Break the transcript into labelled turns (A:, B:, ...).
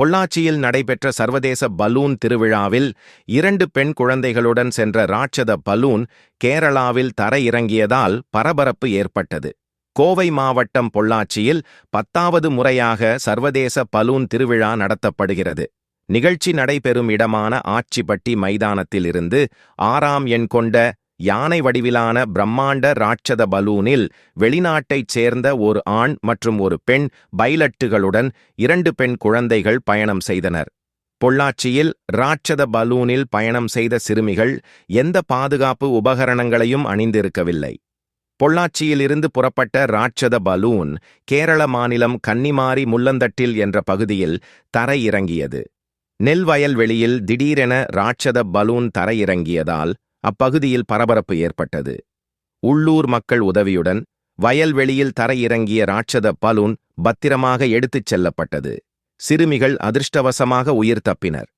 A: பொள்ளாச்சியில் நடைபெற்ற சர்வதேச பலூன் திருவிழாவில் இரண்டு பெண் குழந்தைகளுடன் சென்ற ராட்சத பலூன் கேரளாவில் தரையிறங்கியதால் பரபரப்பு ஏற்பட்டது. கோவை மாவட்டம் பொள்ளாச்சியில் பத்தாவது முறையாக சர்வதேச பலூன் திருவிழா நடத்தப்படுகிறது. நிகழ்ச்சி நடைபெறும் இடமான ஆச்சிப்பட்டி மைதானத்தில் இருந்து ஆறாம் எண் கொண்ட யானை வடிவிலான பிரம்மாண்ட ராட்சத பலூனில் வெளிநாட்டைச் சேர்ந்த ஒரு ஆண் மற்றும் ஒரு பெண் பைலட்டுகளுடன் இரண்டு பெண் குழந்தைகள் பயணம் செய்தனர். பொள்ளாச்சியில் ராட்சத பலூனில் பயணம் செய்த சிறுமிகள் எந்த பாதுகாப்பு உபகரணங்களையும் அணிந்திருக்கவில்லை. பொள்ளாச்சியிலிருந்து புறப்பட்ட ராட்சத பலூன் கேரள மாநிலம் கன்னிமாரி முள்ளந்தட்டில் என்ற பகுதியில் தரையிறங்கியது. நெல் வயல்வெளியில் திடீரென ராட்சத பலூன் தரையிறங்கியதால் அப்பகுதியில் பரபரப்பு ஏற்பட்டது. உள்ளூர் மக்கள் உதவியுடன் வயல்வெளியில் தரையிறங்கிய ராட்சத பலூன் பத்திரமாக எடுத்துச் செல்லப்பட்டது. சிறுமிகள் அதிர்ஷ்டவசமாக உயிர் தப்பினர்.